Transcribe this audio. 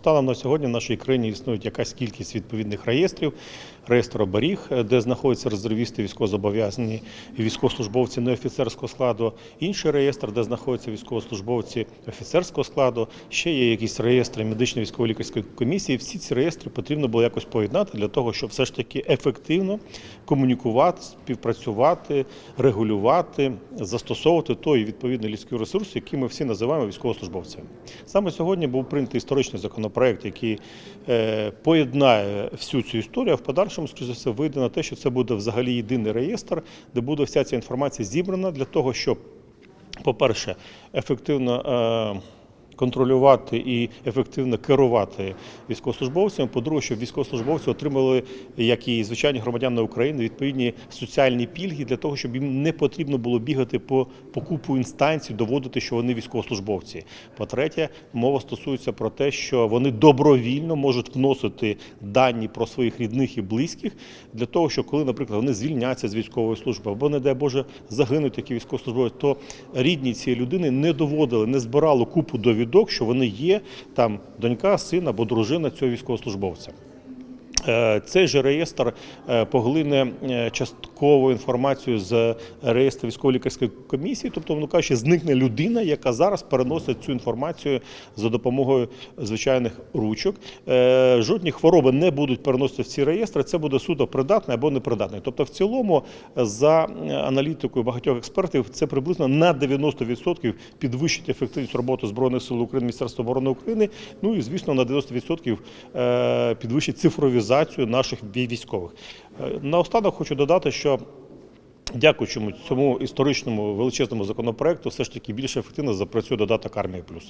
Станом на сьогодні в нашій країні існує якась кількість відповідних реєстрів, реєстр оберіг, е, де знаходяться резервісти, військовозобов'язані і військовослужбовці неофіцерського складу, інший реєстр, де знаходяться військовослужбовці офіцерського складу, ще є якісь реєстри медичної військово-лікарської комісії. Всі ці реєстри потрібно було якось поєднати для того, щоб все ж таки ефективно комунікувати, співпрацювати, регулювати, застосовувати той відповідний людський ресурс, який ми всі називаємо військовослужбовцями. Саме сьогодні був прийнятий історичний законопроект, який е, поєднає всю цю історію, в подальшому, скоріше за все, вийде на те, що це буде взагалі єдиний реєстр, де буде вся ця інформація зібрана для того, щоб, по-перше, ефективно. Контролювати і ефективно керувати військовослужбовцями. По-друге, щоб військовослужбовці отримали, як і звичайні громадяни України, відповідні соціальні пільги для того, щоб їм не потрібно було бігати по, по купу інстанцій, доводити, що вони військовослужбовці. По-третє, мова стосується про те, що вони добровільно можуть вносити дані про своїх рідних і близьких для того, що коли, наприклад, вони звільняться з військової служби або, не дай Боже, загинуть такі військовослужбовці, то рідні цієї людини не доводили, не збирали купу довідок, що вони є там донька, син або дружина цього військовослужбовця. Е, Цей же реєстр е, поглине е, часткову інформацію з реєстру військово-лікарської комісії, тобто, воно кажучи, зникне людина, яка зараз переносить цю інформацію за допомогою звичайних ручок. Е, Жодні хвороби не будуть переносити в ці реєстри. Це буде суто придатний або непридатний. Тобто, в цілому, за аналітикою багатьох експертів, це приблизно на 90% підвищить ефективність роботи збройних сил України, Міністерства оборони України. Ну і звісно, на 90% е, підвищить цифровізацію наших військових. Е, Наостанок хочу додати, що дякуючи цьому історичному величезному законопроекту, все ж таки більш ефективно запрацює додаток армії плюс.